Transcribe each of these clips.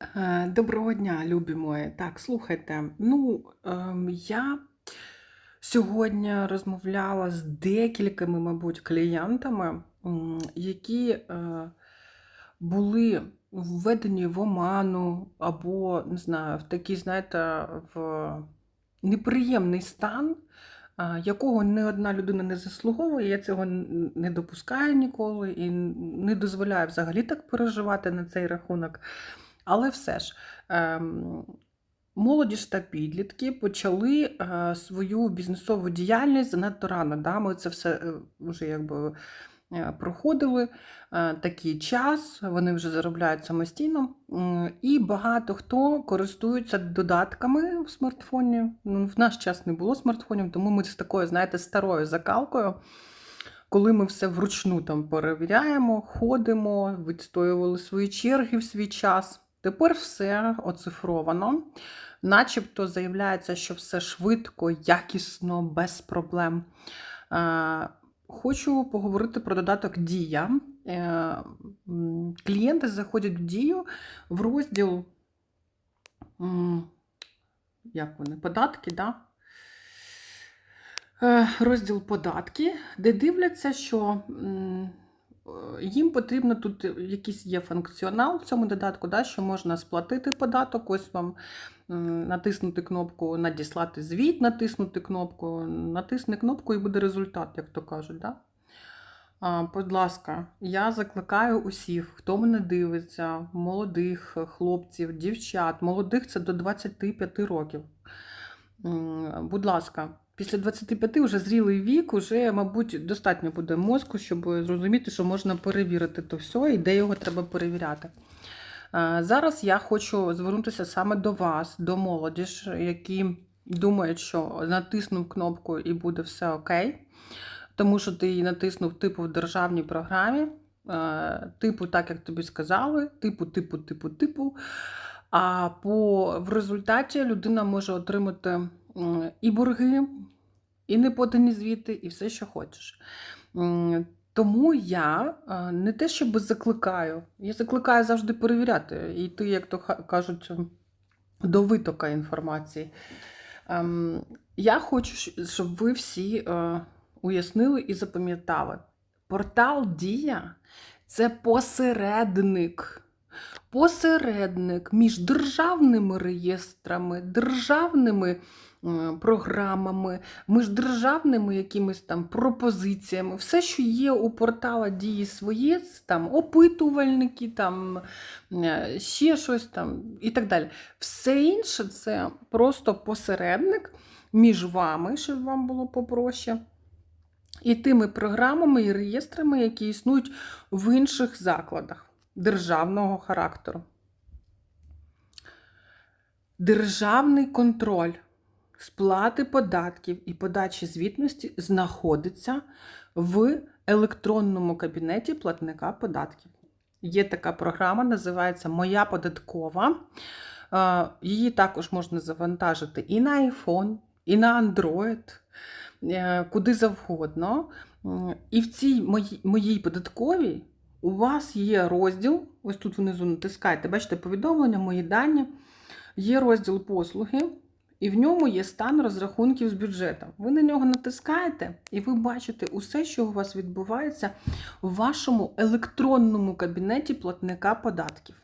Е, Доброго дня, любі мої. Так, слухайте. Ну, ем, я сьогодні розмовляла з декількома, мабуть, клієнтами, які е, були введені в оману або, не знаю, в такий, знаєте, в неприємний стан, а, якого ні одна людина не заслуговує. Я цього не допускаю ніколи і не дозволяю взагалі так переживати на цей рахунок. Але все ж, ем, молодіж та підлітки почали е, свою бізнесову діяльність занадто рано. Да? Ми це все е, вже якби е, проходили такий час, вони вже заробляють самостійно. І багато хто користується додатками в смартфоні. Ну, в наш час не було смартфонів, тому ми з такою, знаєте, старою закалкою коли ми все вручну там перевіряємо, ходимо, відстоювали свої черги в свій час. Тепер все оцифровано, начебто заявляється, що все швидко, якісно, без проблем. Е, Хочу поговорити про додаток Дія. Е, Клієнти заходять в дію в розділ як вони, податки, да? Е, розділ податки, де дивляться, що їм потрібно тут якийсь є функціонал в цьому додатку, да, що можна сплатити податок, ось вам натиснути кнопку Надіслати звіт, натиснути кнопку, натисни кнопку і буде результат, як то кажуть. Да? Будь ласка, я закликаю усіх, хто мене дивиться, молодих хлопців, дівчат, молодих це до 25 років. Будь ласка, після 25 вже зрілий вік, вже, мабуть, достатньо буде мозку, щоб зрозуміти, що можна перевірити то все і де його треба перевіряти. Зараз я хочу звернутися саме до вас, до молодіж, які думають, що натиснув кнопку і буде все окей, тому що ти її натиснув типу в державній програмі, типу, так як тобі сказали, типу, типу, типу, типу. А по, в результаті людина може отримати і борги, і неподані звіти, і все, що хочеш. Тому я е, не те, щоб закликаю, я закликаю завжди перевіряти, і йти, як то кажуть, до витока інформації. Ем, Я хочу, щоб ви всі е, уяснили і запам'ятали. Портал Дія це посередник. Посередник між державними реєстрами, державними е, програмами, між державними якимись там пропозиціями. Все, що є у портала дії своє, там опитувальники, там е, ще щось там і так далі. Все інше це просто посередник між вами, щоб вам було попроще. І тими програмами і реєстрами, які існують в інших закладах державного характеру. Державний контроль сплати податків і подачі звітності знаходиться в електронному кабінеті платника податків. Є така програма, називається Моя податкова. Е, Її також можна завантажити і на iPhone, і на Android, е, куди завгодно. І в цій моїй, моїй податковій у вас є розділ, ось тут внизу натискаєте, бачите, повідомлення, мої дані. Є розділ послуги, і в ньому є стан розрахунків з бюджетом. Ви на нього натискаєте, і ви бачите усе, що у вас відбувається в вашому електронному кабінеті платника податків.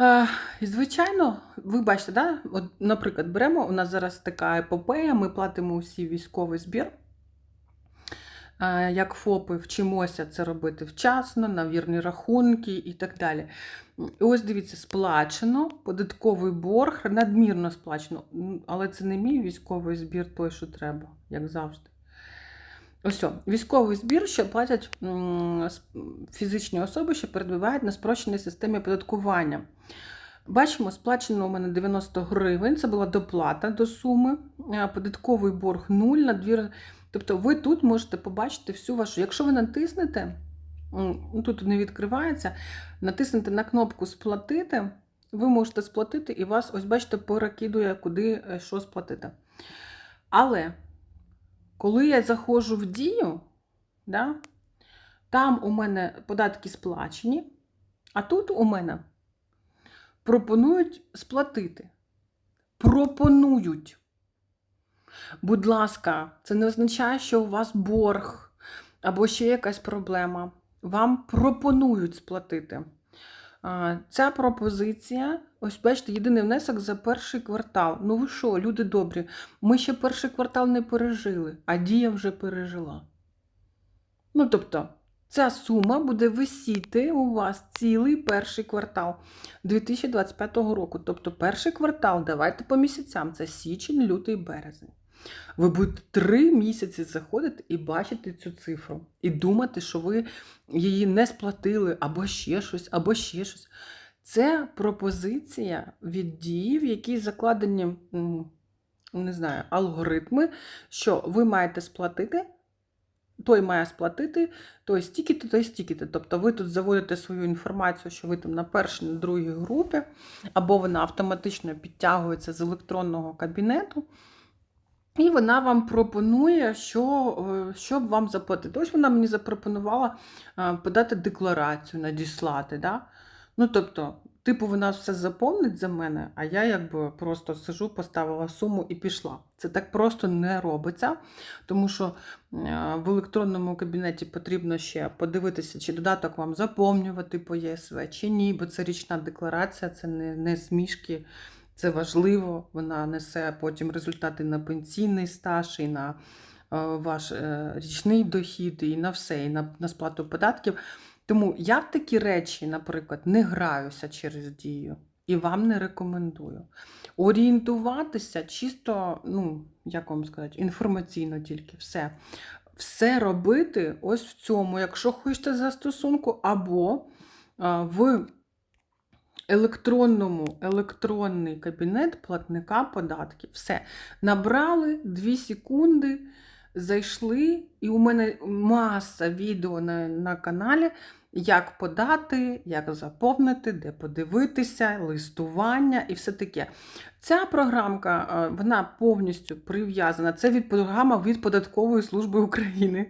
Е, І, звичайно, ви бачите, да? От, наприклад, беремо, у нас зараз така епопея, ми платимо усі військовий збір. Як ФОПи вчимося це робити вчасно, на вірні рахунки і так далі. І ось дивіться, сплачено, податковий борг, надмірно сплачено, але це не мій військовий збір, той, що треба, як завжди. Ось, військовий збір, що платять фізичні особи, що перебувають на спрощеній системі оподаткування. Бачимо, сплачено у мене 90 гривень, це була доплата до суми, е, податковий борг 0 на дві. Тобто ви тут можете побачити всю вашу. Якщо ви натиснете, ну, тут не відкривається, натиснете на кнопку Сплатити, ви можете сплатити, і вас, ось бачите, перекидує, куди е, що сплатити. Але коли я заходжу в дію, да, там у мене податки сплачені, а тут у мене пропонують сплатити. Пропонують. Будь ласка, це не означає, що у вас борг або ще якась проблема. Вам пропонують сплатити. Ця пропозиція, ось бачите, єдиний внесок за перший квартал. Ну ви що, люди добрі, ми ще перший квартал не пережили, а дія вже пережила. Ну, тобто, ця сума буде висіти у вас цілий перший квартал 2025 року. Тобто, перший квартал, давайте по місяцям, це січень, лютий, березень. Ви будете три місяці заходити і бачити цю цифру, і думати, що ви її не сплатили, або ще щось, або ще щось. Це пропозиція від дії, в якій закладені, не знаю, алгоритми, що ви маєте сплатити, той має сплатити, той стільки-то, той стільки-то. Тобто ви тут заводите свою інформацію, що ви там на першій, на другій групі, або вона автоматично підтягується з електронного кабінету. І вона вам пропонує, що, е, щоб вам заплатити. Ось вона мені запропонувала е, подати декларацію, надіслати. Да? Ну, тобто, типу, вона все заповнить за мене, а я якби просто сижу, поставила суму і пішла. Це так просто не робиться, тому що е, в електронному кабінеті потрібно ще подивитися, чи додаток вам заповнювати по ЄСВ, чи ні, бо це річна декларація, це не, не смішки. Це важливо, вона несе потім результати на пенсійний стаж, і на е, ваш е, річний дохід, і на все, і на, на сплату податків. Тому я в такі речі, наприклад, не граюся через дію і вам не рекомендую. Орієнтуватися чисто, ну, як вам сказати, інформаційно тільки все. Все робити ось в цьому, якщо хочете застосунку, або е, в електронному електронний кабінет платника податків. Все. Набрали 2 секунди, зайшли, і у мене маса відео на, на каналі, як подати, як заповнити, де подивитися, листування і все таке. Ця програмка е, вона повністю прив'язана. Це від програма від Податкової служби України.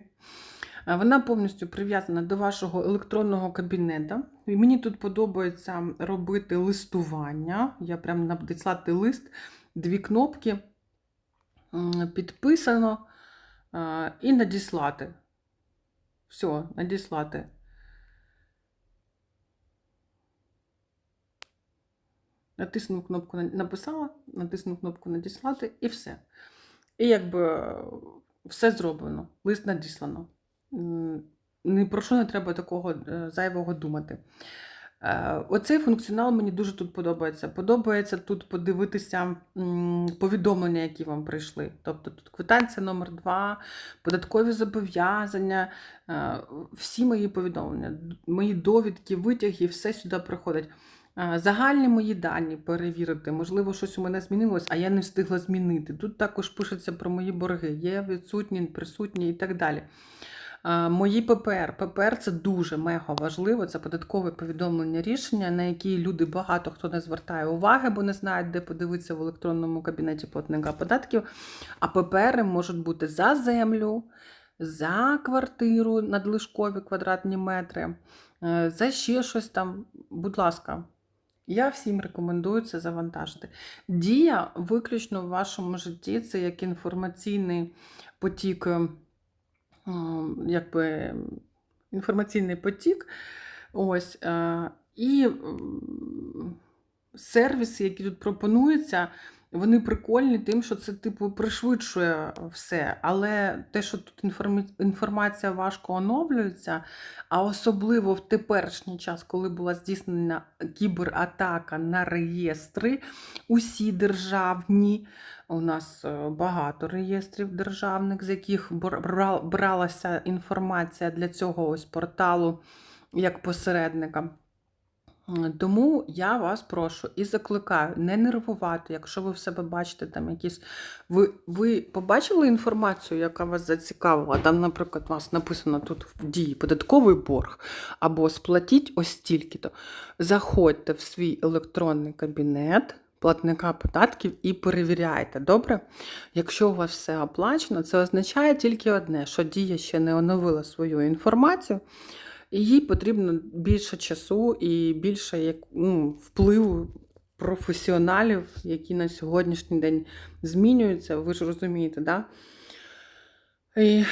Е, Вона повністю прив'язана до вашого електронного кабінету. І мені тут подобається робити листування. Я прям надіслати лист, дві кнопки підписано е, і надіслати. Все, надіслати. Натиснув кнопку написала, натиснув кнопку надіслати і все. І якби е, все зроблено, лист надіслано. Ні про що не треба такого е, зайвого думати. Е, Оцей функціонал мені дуже тут подобається. Подобається тут подивитися повідомлення, які вам прийшли. Тобто тут квитанція номер 2 податкові зобов'язання, е, всі мої повідомлення, мої довідки, витяги, все сюди приходить. Загальні мої дані перевірити. Можливо, щось у мене змінилось, а я не встигла змінити. Тут також пишеться про мої борги, є відсутні, присутні і так далі. Е, Мої ППР. ППР це дуже мега важливо. Це податкове повідомлення рішення, на які люди багато хто не звертає уваги, бо не знають, де подивитися в електронному кабінеті платника податків. А ППР можуть бути за землю, за квартиру надлишкові квадратні метри, е, за ще щось там. Будь ласка. Я всім рекомендую це завантажити. Дія виключно в вашому житті це як інформаційний потік, е, якби інформаційний потік. Ось, і сервіси, які тут пропонуються, вони прикольні тим, що це, типу, пришвидшує все. Але те, що тут інформація важко оновлюється, а особливо в теперішній час, коли була здійснена кібератака на реєстри, усі державні, у нас е, багато реєстрів державних, з яких бр- бра- бралася інформація для цього ось порталу як посередника. Тому я вас прошу і закликаю не нервувати, якщо ви в себе бачите там якісь. Ви, ви побачили інформацію, яка вас зацікавила? Там, наприклад, у вас написано тут в дії податковий борг, або сплатіть ось стільки-то. Заходьте в свій електронний кабінет платника податків і перевіряйте. Добре? Якщо у вас все оплачено, це означає тільки одне, що дія ще не оновила свою інформацію. Їй потрібно більше часу і більше ну, впливу професіоналів, які на сьогоднішній день змінюються, ви ж розумієте, да? І,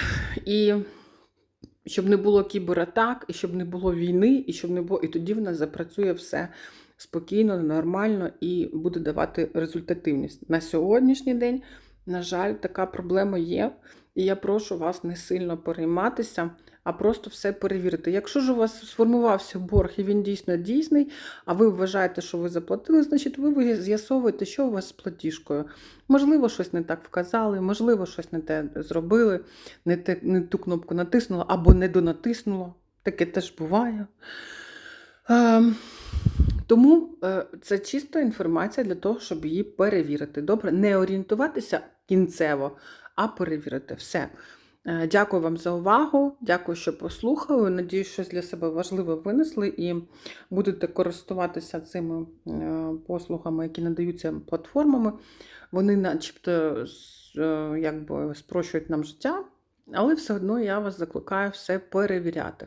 і щоб не було кібератак, і щоб не було війни, і щоб не було. І тоді в нас запрацює все спокійно, нормально і буде давати результативність. На сьогоднішній день, на жаль, така проблема є. І я прошу вас не сильно перейматися, а просто все перевірити. Якщо ж у вас сформувався борг і він дійсно дійсний, а ви вважаєте, що ви заплатили, значить ви з'ясовуєте, що у вас з платіжкою. Можливо, щось не так вказали, можливо, щось не те зробили, не, те, не ту кнопку натиснула або не донатиснула. Таке теж буває. Ем, тому е, це чиста інформація для того, щоб її перевірити. Добре, не орієнтуватися кінцево, а перевірити все. Е, Дякую вам за увагу. Дякую, що послухали. Надіюсь, щось для себе важливе винесли і будете користуватися цими е, послугами, які надаються платформами. Вони, начебто, е, якби спрощують нам життя, але все одно я вас закликаю все перевіряти.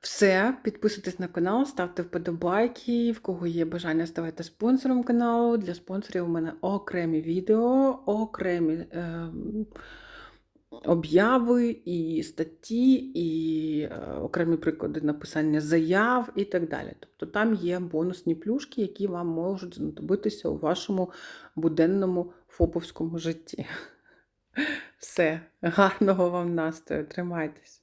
Все, підписуйтесь на канал, ставте вподобайки. В кого є бажання, ставайте спонсором каналу. Для спонсорів у мене окремі відео, окремі е, обяви і статті, і е, окремі приклади написання заяв і так далі. Тобто там є бонусні плюшки, які вам можуть знадобитися у вашому буденному фоповському житті. Все, гарного вам настрою, тримайтесь.